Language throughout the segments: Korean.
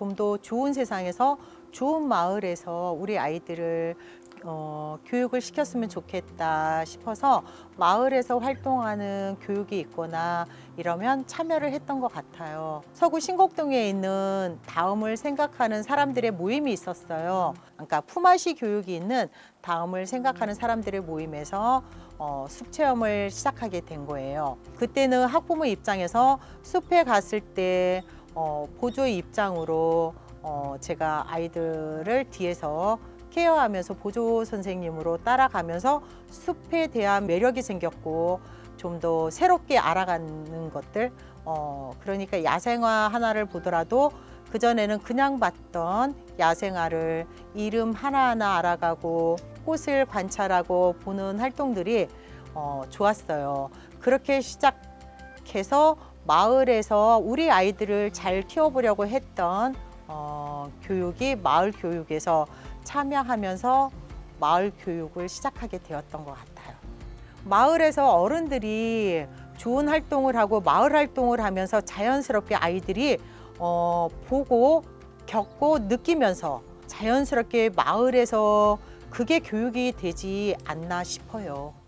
좀 더 좋은 세상에서 좋은 마을에서 우리 아이들을 어, 교육을 시켰으면 좋겠다 싶어서 마을에서 활동하는 교육이 있거나 이러면 참여를 했던 것 같아요. 서구 신곡동에 있는 다음을 생각하는 사람들의 모임이 있었어요. 그러니까 품앗이 교육이 있는 다음을 생각하는 사람들의 모임에서 어, 숲 체험을 시작하게 된 거예요. 그때는 학부모 입장에서 숲에 갔을 때 어, 보조의 입장으로 어, 제가 아이들을 뒤에서 케어하면서 보조 선생님으로 따라가면서 숲에 대한 매력이 생겼고 좀 더 새롭게 알아가는 것들 어 그러니까 야생화 하나를 보더라도 그 전에는 그냥 봤던 야생화를 이름 하나하나 알아가고 꽃을 관찰하고 보는 활동들이 어 좋았어요. 그렇게 시작해서 마을에서 우리 아이들을 잘 키워보려고 했던 어, 교육이 마을 교육에서 참여하면서 마을 교육을 시작하게 되었던 것 같아요. 마을에서 어른들이 좋은 활동을 하고 마을 활동을 하면서 자연스럽게 아이들이 어, 보고 겪고 느끼면서 자연스럽게 마을에서 그게 교육이 되지 않나 싶어요.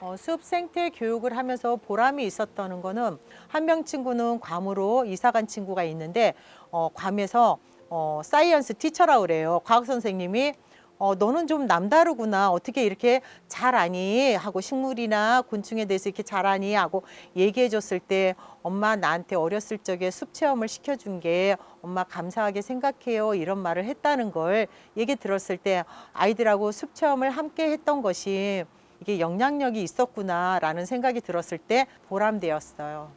어, 숲 생태 교육을 하면서 보람이 있었다는 거는 한 명 친구는 괌으로 이사 간 친구가 있는데 어, 괌에서 어, 사이언스 티처라 그래요. 과학 선생님이 어, 너는 좀 남다르구나. 어떻게 이렇게 잘 아니? 하고 식물이나 곤충에 대해서 이렇게 잘 아니? 하고 얘기해 줬을 때 엄마 나한테 어렸을 적에 숲 체험을 시켜준 게 엄마 감사하게 생각해요. 이런 말을 했다는 걸 얘기 들었을 때 아이들하고 숲 체험을 함께 했던 것이 이게 영향력이 있었구나라는 생각이 들었을 때 보람되었어요.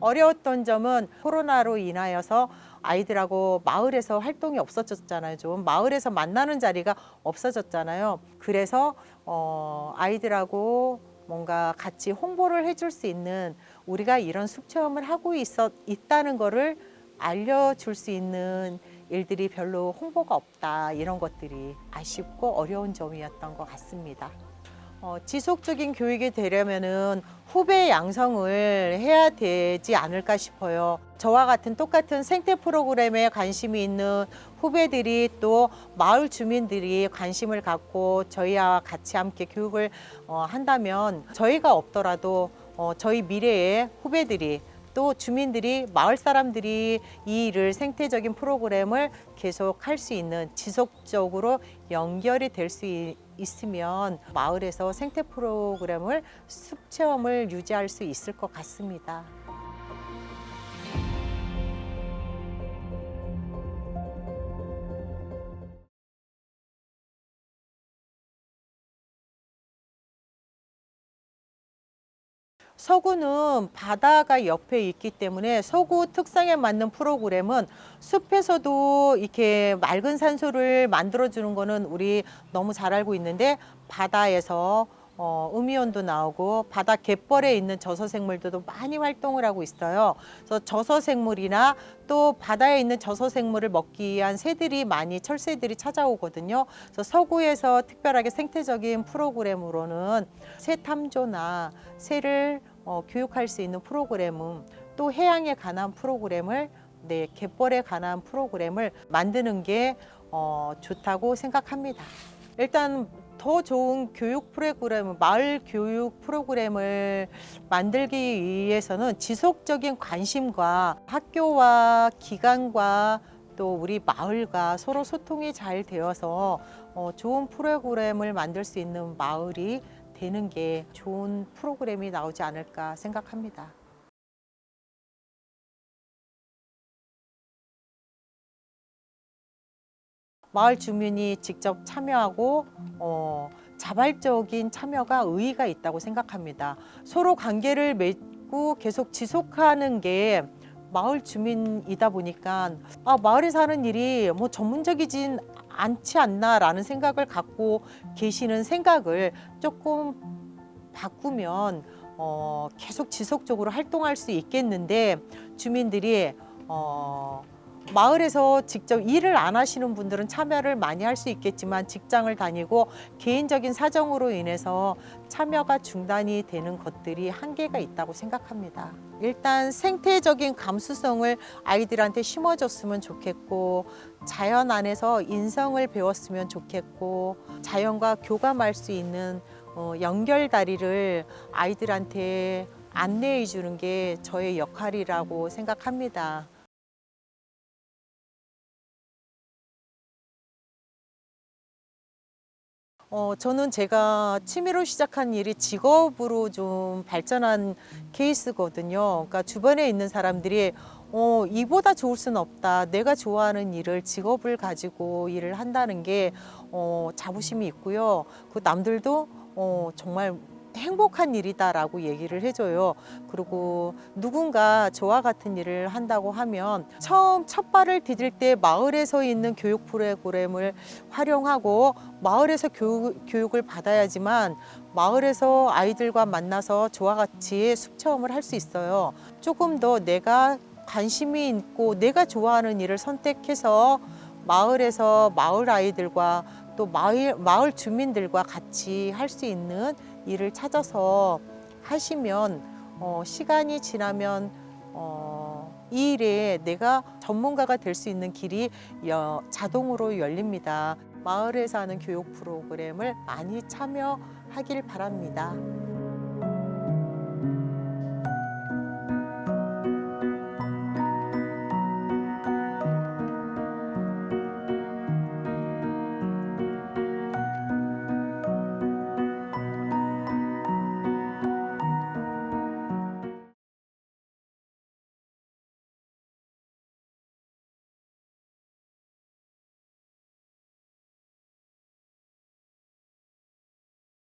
어려웠던 점은 코로나로 인하여서 아이들하고 마을에서 활동이 없어졌잖아요. 좀 마을에서 만나는 자리가 없어졌잖아요. 그래서 어, 아이들하고 뭔가 같이 홍보를 해줄 수 있는 우리가 이런 숲 체험을 하고 있어 있다는 거를 알려줄 수 있는 일들이 별로 홍보가 없다 이런 것들이 아쉽고 어려운 점이었던 것 같습니다. 어, 지속적인 교육이 되려면은 후배 양성을 해야 되지 않을까 싶어요. 저와 같은 똑같은 생태 프로그램에 관심이 있는 후배들이 또 마을 주민들이 관심을 갖고 저희와 같이 함께 교육을 어, 한다면 저희가 없더라도 어, 저희 미래의 후배들이 또 주민들이 마을 사람들이 이 일을 생태적인 프로그램을 계속 할 수 있는 지속적으로 연결이 될 수 있으면 마을에서 생태 프로그램을 숲 체험을 유지할 수 있을 것 같습니다. 서구는 바다가 옆에 있기 때문에 서구 특성에 맞는 프로그램은 숲에서도 이렇게 맑은 산소를 만들어주는 거는 우리 너무 잘 알고 있는데 바다에서 어, 음이온도 나오고 바다 갯벌에 있는 저서생물들도 많이 활동을 하고 있어요. 그래서 저서생물이나 또 바다에 있는 저서생물을 먹기 위한 새들이 많이 철새들이 찾아오거든요. 그래서 서구에서 특별하게 생태적인 프로그램으로는 새 탐조나 새를 어, 교육할 수 있는 프로그램은 또 해양에 관한 프로그램을 네, 갯벌에 관한 프로그램을 만드는 게 어, 좋다고 생각합니다. 일단 더 좋은 교육 프로그램, 마을 교육 프로그램을 만들기 위해서는 지속적인 관심과 학교와 기관과 또 우리 마을과 서로 소통이 잘 되어서 어, 좋은 프로그램을 만들 수 있는 마을이 되는 게 좋은 프로그램이 나오지 않을까 생각합니다. 마을 주민이 직접 참여하고 어, 자발적인 참여가 의의가 있다고 생각합니다. 서로 관계를 맺고 계속 지속하는 게 마을 주민이다 보니까 아, 마을에 사는 일이 뭐 전문적이진 않지 않나라는 생각을 갖고 계시는 생각을 조금 바꾸면 어, 계속 지속적으로 활동할 수 있겠는데 주민들이 어, 마을에서 직접 일을 안 하시는 분들은 참여를 많이 할 수 있겠지만 직장을 다니고 개인적인 사정으로 인해서 참여가 중단이 되는 것들이 한계가 있다고 생각합니다. 일단 생태적인 감수성을 아이들한테 심어줬으면 좋겠고 자연 안에서 인성을 배웠으면 좋겠고 자연과 교감할 수 있는 어, 연결다리를 아이들한테 안내해 주는 게 저의 역할이라고 생각합니다. 어, 저는 제가 취미로 시작한 일이 직업으로 좀 발전한 케이스거든요. 그러니까 주변에 있는 사람들이 어, 이보다 좋을 수는 없다. 내가 좋아하는 일을 직업을 가지고 일을 한다는 게 어, 자부심이 있고요. 그 남들도 어, 정말 행복한 일이다라고 얘기를 해줘요. 그리고 누군가 저와 같은 일을 한다고 하면 처음 첫 발을 디딜 때 마을에서 있는 교육 프로그램을 활용하고 마을에서 교육, 교육을 받아야지만 마을에서 아이들과 만나서 저와 같이 숙체험을 할 수 있어요. 조금 더 내가 관심이 있고 내가 좋아하는 일을 선택해서 마을에서 마을 아이들과 또 마을, 마을 주민들과 같이 할 수 있는 일을 찾아서 하시면 어, 시간이 지나면 어, 이 일에 내가 전문가가 될 수 있는 길이 여- 자동으로 열립니다. 마을에서 하는 교육 프로그램을 많이 참여하길 바랍니다.